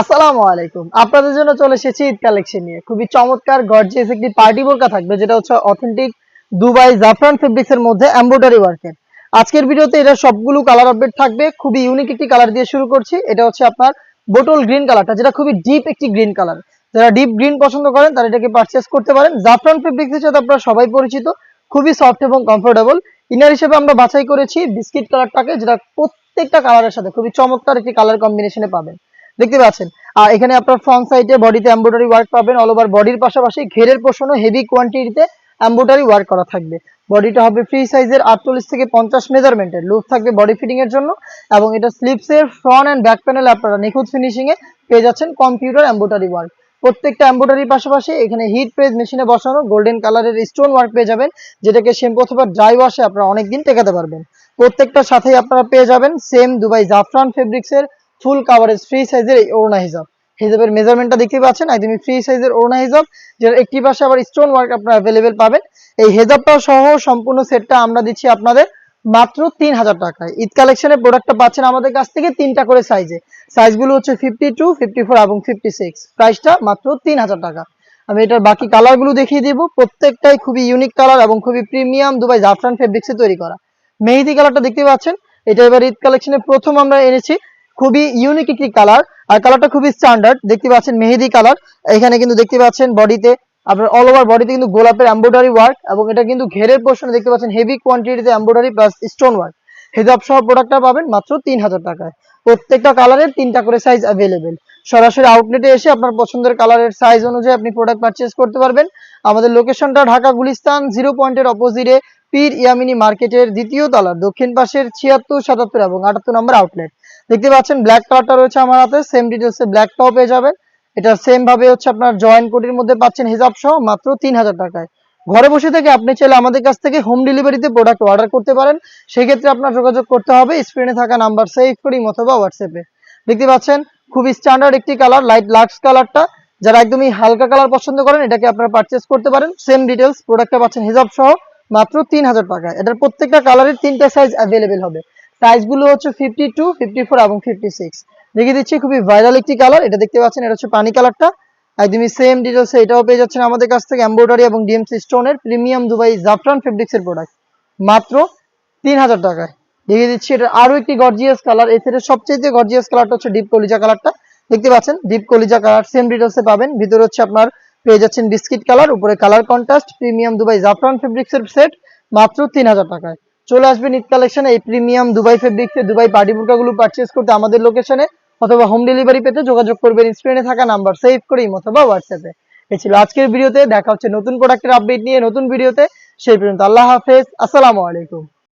আসসালামু আলাইকুম। আপনাদের জন্য চলে এসেছি ঈদ কালেকশন নিয়ে। খুবই চমৎকার গর্জিয়াস একটি পার্টি বোরকা থাকবে, যেটা হচ্ছে অথেন্টিক দুবাই জাফরান ফেব্রিক্স এর মধ্যে এমব্রয়ডারি ওয়ার্কের আজকের ভিডিওতে এটা সবগুলো কালার আপডেট থাকবে, খুবই ইউনিক একটি কালার দিয়ে শুরু করছি। এটা হচ্ছে আপনার বোটল গ্রিন কালারটা যেটা খুবই ডিপ একটি গ্রিন কালার যারা ডিপ গ্রিন পছন্দ করেন, তারা এটাকে পারচেস করতে পারেন। জাফরান ফেব্রিক্স এর সাথে আপনারা সবাই পরিচিত, খুবই সফট এবং কমফোর্টেবল ইনার হিসেবে আমরা বাছাই করেছি বিস্কিট কালারটাকে যেটা প্রত্যেকটা কালারের সাথে খুবই চমৎকার একটি কালার কম্বিনেশনে পাবেন। দেখতে পাচ্ছেন। আর এখানে আপনার ফ্রন্ট সাইডে বডিতে এমব্রয়ডারি ওয়ার্ক পাবেন অল ওভার বডির পাশাপাশি ঘেরের পোষণও হেভি কোয়ান্টিটিতে এমব্রয়ডারি ওয়ার্ক করা থাকবে। বডিটা হবে ফ্রি সাইজের আটচল্লিশ থেকে পঞ্চাশ মেজারমেন্টের লুপ থাকবে বডি ফিটিং এর জন্য এবং এটা স্লিপসের ফ্রন্ট অ্যান্ড ব্যাক প্যানেল আপনারা নিখুঁত ফিনিশিং এ পেয়ে যাচ্ছেন কম্পিউটার এমব্রয়ডারি ওয়ার্ক প্রত্যেকটা এমব্রয়ডারির পাশাপাশি এখানে হিট প্রেস মেশিনে বসানো গোল্ডেন কালারের স্টোন ওয়ার্ক পেয়ে যাবেন, যেটাকে শ্যাম্পু অথবা ড্রাই ওয়াশে আপনারা অনেকদিন টেকাতে পারবেন। প্রত্যেকটার সাথেই আপনারা পেয়ে যাবেন সেম দুবাই জাফরান ফেব্রিক্স এর ফুল কাভারেজ ফ্রি সাইজের এই ওড়না হিজাব হিজাবের মেজারমেন্টটা দেখতে পাচ্ছেন? একদমই ফ্রি সাইজের ওড়না হিজাব যেটা একটি পাশে আবার স্টোন ওয়ার্ক আপনারা অ্যাভেলেবেল পাবেন। এই হেজাবটা সহ সম্পূর্ণ সেটটা আমরা দিচ্ছি আপনাদের মাত্র তিন হাজার টাকায়। ঈদ কালেকশনের প্রোডাক্টটা পাচ্ছেন আমাদের কাছ থেকে তিনটা করে সাইজে সাইজগুলো হচ্ছে ফিফটি টু ফিফটি ফোর এবং ফিফটি সিক্স প্রাইসটা মাত্র তিন হাজার টাকা। আমি এটার বাকি কালারগুলো দেখিয়ে দিব। প্রত্যেকটাই খুবই ইউনিক কালার এবং খুবই প্রিমিয়াম দুবাই জাফরান ফেব্রিক্সে তৈরি করা। মেহেদি কালারটা দেখতে পাচ্ছেন? এটা এবার ঈদ কালেকশনে প্রথম আমরা এনেছি। খুবই ইউনিক একটি কালার আর কালারটা খুবই স্ট্যান্ডার্ড দেখতে পাচ্ছেন মেহেদি কালার এখানে কিন্তু দেখতে পাচ্ছেন বডিতে আপনার অল ওভার বডিতে কিন্তু গোলাপের এম্ব্রয়ডারি ওয়ার্ক এবং এটা কিন্তু ঘেরের পোর্শনে দেখতে পাচ্ছেন হেভি কোয়ান্টিটিতে এম্ব্রয়ডারি প্লাস স্টোন ওয়ার্ক হেজাব সহ প্রোডাক্টটা পাবেন মাত্র তিন হাজার টাকায়। প্রত্যেকটা কালারের তিনটা করে সাইজ অ্যাভেলেবেল সরাসরি আউটলেটে এসে আপনার পছন্দের কালারের সাইজ অনুযায়ী আপনি প্রোডাক্ট পারচেস করতে পারবেন। আমাদের লোকেশনটা ঢাকা গুলিস্তান জিরো পয়েন্টের অপোজিটে পীর ইয়ামিনী মার্কেটের দ্বিতীয় তলার দক্ষিণ পাশের ছিয়াত্তর, সাতাত্তর এবং আটাত্তর নম্বর আউটলেট দেখতে পাচ্ছেন ব্ল্যাক কালারটা রয়েছে আমার হাতে সেম ডিটেলসে ব্ল্যাকটাও পেয়ে যাবেন। এটা সেম ভাবে হচ্ছে আপনার জয়েন্ট কোটির মধ্যে পাচ্ছেন হিসাব সহ মাত্র তিন হাজার টাকায়। ঘরে বসে থেকে আপনি চাইলে আমাদের কাছ থেকে হোম ডেলিভারিতে প্রোডাক্ট অর্ডার করতে পারেন। সেক্ষেত্রে আপনার যোগাযোগ করতে হবে স্ক্রিনে থাকা নাম্বার সেভ করি, অথবা হোয়াটসঅ্যাপে দেখতে পাচ্ছেন খুবই স্ট্যান্ডার্ড একটি কালার লাইট লাক্স কালারটা যারা একদমই হালকা কালার পছন্দ করেন, এটাকে আপনারা পারচেস করতে পারেন। সেম ডিটেলস প্রোডাক্টটা পাচ্ছেন হিজাব সহ, মাত্র তিন হাজার টাকায়। এটার প্রত্যেকটা কালারের তিনটা সাইজ অ্যাভেলেবেল হবে। সাইজগুলো হচ্ছে ফিফটি টু ফিফটি ফোর এবং ফিফটি সিক্স দেখিয়ে দিচ্ছি, খুবই ভাইরাল একটি কালার এটা দেখতে পাচ্ছেন, এটা হচ্ছে পানি কালারটা একদমই সেম ডিটেলস এটাও পেয়ে যাচ্ছেন আমাদের কাছ থেকে এমব্রয়ডারি এবং ডিএমসি স্টোনের প্রিমিয়াম দুবাই জাফরান ফেব্রিক্সের প্রোডাক্ট মাত্র তিন হাজার টাকায়। দেখিয়ে দিচ্ছি এটা আরও একটি গর্জিয়াস কালার সেটের সবচেয়ে গর্জিয়াস কালারটা হচ্ছে ডিপ কলিজা কালারটা দেখতে পাচ্ছেন ডিপ কলিজা কালার সেম ডিটেলসে পাবেন। ভিতরে হচ্ছে আপনার পেয়ে যাচ্ছেন বিস্কিট কালার উপরে কালার কন্ট্রাস্ট প্রিমিয়াম দুবাই জাফরান ফেব্রিক্সের সেট মাত্র তিন হাজার টাকায়। চলে আসবেন ঈদ কালেকশনে এই প্রিমিয়াম দুবাই ফেব্রিক্সে দুবাই পার্টি বুরকাগুলো পারচেস করতে আমাদের লোকেশনে অথবা হোম ডেলিভারি পেতে যোগাযোগ করবেন স্ক্রিনে থাকা নাম্বার সেভ করেই অথবা হোয়াটসঅ্যাপে এই ছিল আজকের ভিডিওতে, দেখা হচ্ছে নতুন প্রোডাক্টের আপডেট নিয়ে, নতুন ভিডিওতে সেই পর্যন্ত আল্লাহ হাফেজ, আসসালামু আলাইকুম।